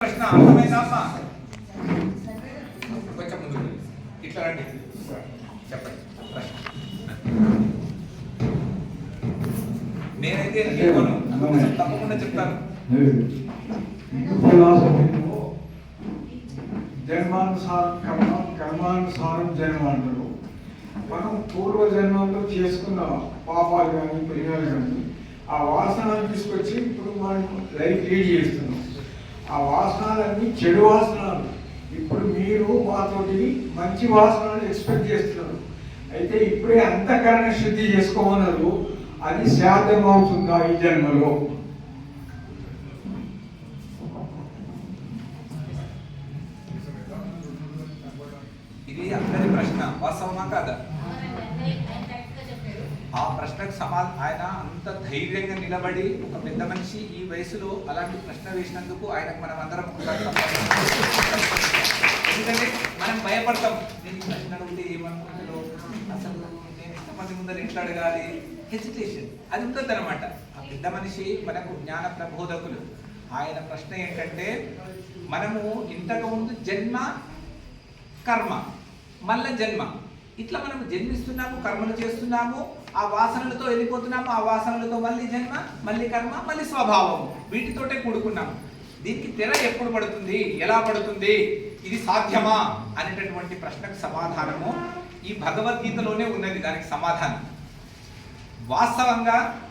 ప్రశ్న అర్థమైందా కొంచెం రండి. ఇట్లా రండి. చెప్పండి. నేనైతే అందుకోసం తప్పకుండా చెప్తాను. జన్మానుసారం కర్మ కర్మానుసారం జన్మ అంటారు మనం పూర్వ జన్మలో చేసుకున్న పాపాలు కానీ పుణ్యాలు కానీ ఆ వాసనలు తీసుకొచ్చి ఇప్పుడు మనం లైఫ్ లీడ్ చేస్తున్నాం. ఆ వాసనలన్నీ చెడు వాసనలు. ఇప్పుడు మీరు మాతోటి మంచి వాసనలు ఎక్స్పెక్ట్ చేస్తున్నారు. అయితే ఇప్పుడే అంతఃకరణ శుద్ధి చేసుకోమన్నారు. అది సాధ్యమవుతుందా ఈ జన్మలో? ఇది అందరి ప్రశ్న. వాస్తవమా కాదా? ఆ ప్రశ్నకు సమా ఆయన అంత ధైర్యంగా నిలబడి ఒక పెద్ద మనిషి ఈ వయసులో అలాంటి ప్రశ్న వేసినందుకు ఆయనకు మనం అందరం ఎందుకంటే మనం భయపడతాం. నేను ప్రశ్న అడిగితే ఏమనుకుంటారో? అసలు నేను ఎంతమంది ముందర ఎట్లా అడగాలి? హెసిటేషన్ అది ఉంటుంది అనమాట ఆ పెద్ద మనిషి మనకు జ్ఞాన ప్రబోధకులు. ఆయన ప్రశ్న ఏంటంటే మనము ఇంతకుముందు జన్మ కర్మ మళ్ళా జన్మ. ఇట్లా మనం జన్మిస్తున్నాము కర్మలు చేస్తున్నాము ఆ వాసనలతో వెళ్ళిపోతున్నాము ఆ వాసనలతో మళ్ళీ జన్మ మళ్ళీ కర్మ మళ్ళీ స్వభావం. వీటితోటే కూడుకున్నాము. దీనికి తెర ఎప్పుడు పడుతుంది? ఎలా పడుతుంది? ఇది సాధ్యమా? అనేటటువంటి ప్రశ్నకు సమాధానము ఈ భగవద్గీతలోనే ఉన్నది. దానికి సమాధానం. వాస్తవంగా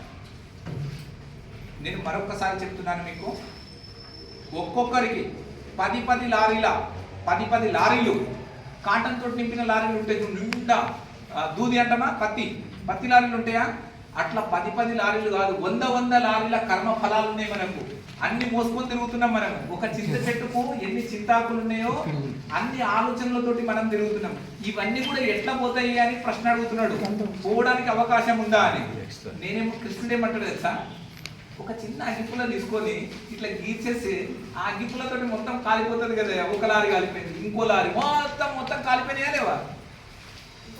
నేను మరొకసారి చెప్తున్నాను మీకు. ఒక్కొక్కరికి పది పది లారీల పది పది లారీలు కాటన్ తోటి నింపిన లారీలు ఉంటాయి నిండా దూది అంటమా? పత్తి. పత్తి లారీలు ఉంటాయా? అట్లా పది పది లారీలు కాదు వంద వంద లారీల కర్మ ఫలాలు ఉన్నాయి మనకు. అన్ని మోసుకొని తిరుగుతున్నాం మనం. ఒక చింత చెట్టుకు ఎన్ని చింతాకులు ఉన్నాయో అన్ని ఆలోచనలతోటి మనం తిరుగుతున్నాం. ఇవన్నీ కూడా ఎట్లా పోతాయి అని ప్రశ్న అడుగుతున్నాడు. పోవడానికి అవకాశం ఉందా అని. నేనేమో కృష్ణుడు ఏమంటాడు తెలుసా? ఒక చిన్న అగ్గిపుల తీసుకొని ఇట్లా గీచేసి ఆ అగ్గిపుల్లతో మొత్తం కాలిపోతుంది కదా ఒక లారీ కాలిపోయింది. ఇంకో లారీ మొత్తం మొత్తం కాలిపోయినాయా లేవా?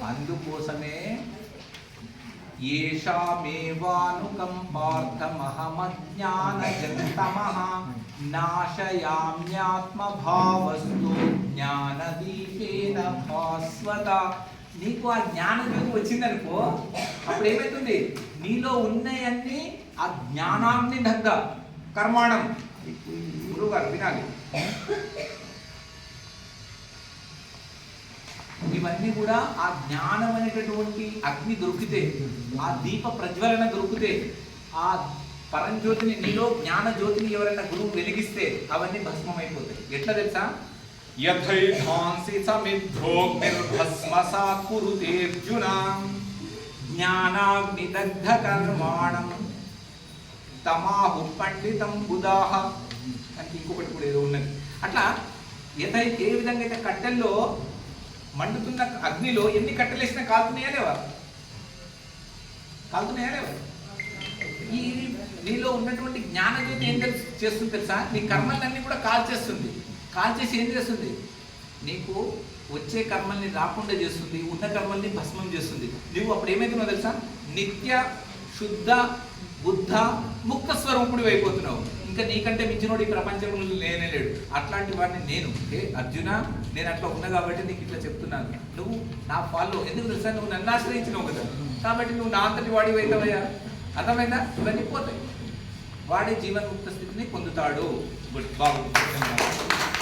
అందుకోసమే ఏషామేవానుకంపార్థమహమజ్ఞానజంతమః నాశయామ్యాత్మభావస్తు జ్ఞానదీపేన భాస్వత నీకు ఆ జ్ఞానజ్యోతి వచ్చిందనుకో అప్పుడు ఏమవుతుంది నీలో ఉన్నాయన్నీ ఆ జ్ఞానాన్ని దగ్గ. కర్మాణం. గురువు గారు వినాలి. ఇవన్నీ కూడా ఆ జ్ఞానం అనేటటువంటి అగ్ని దొరికితే ఆ దీప ప్రజ్వలన దొరికితే ఆ పరంజ్యోతిని నీలో జ్ఞాన జ్యోతిని ఎవరైనా గురువు వెలిగిస్తే అవన్నీ భస్మమైపోతాయి. ఎట్లా తెలుసా? యథైధాంసి సమిద్ధోగ్నిర్భస్మసాత్ కురుతే జ్ఞానాగ్ని దగ్ధ కర్మాణం తమాహు పండితం బుధాహ అంటే ఇంకొకటి కూడా ఏదో ఉన్నది. అట్లా ఏదైతే ఏ విధంగా అయితే కట్టెల్లో మండుతున్న అగ్నిలో ఎన్ని కట్టెలేసినా కాలుతున్నాయా లేవా? కాలుతున్నాయా లేవా? ఈ నీలో ఉన్నటువంటి జ్ఞానజ్యోతి ఏం తెలుసు చేస్తుంది తెలుసా? నీ కర్మలన్నీ కూడా కాల్చేస్తుంది. కాల్చేసి ఏం చేస్తుంది? నీకు వచ్చే కర్మల్ని రాకుండా చేస్తుంది ఉన్న కర్మల్ని భస్మం చేస్తుంది. నువ్వు అప్పుడు ఏమవుతున్నావు తెలుసా? నిత్య శుద్ధ బుద్ధ ముక్త స్వరూపుడు అయిపోతున్నావు. ఇంకా నీకంటే మించినోడు ఈ ప్రపంచంలో లేనే లేడు. అట్లాంటి వాడిని నేను ఏ అర్జున నేను అట్లా ఉన్నా కాబట్టి నీకు ఇట్లా చెప్తున్నాను. నువ్వు నా ఫాలో ఎందుకు తెలుసా? నువ్వు నన్ను ఆశ్రయించినావు కదా. కాబట్టి నువ్వు నా అంతటి వాడి అవుతావయ్యా. అర్థమైందా? ఇవన్నీ పోతాయి. వాడే జీవన్ముక్త స్థితిని పొందుతాడు. గుడ్. బాగుంది.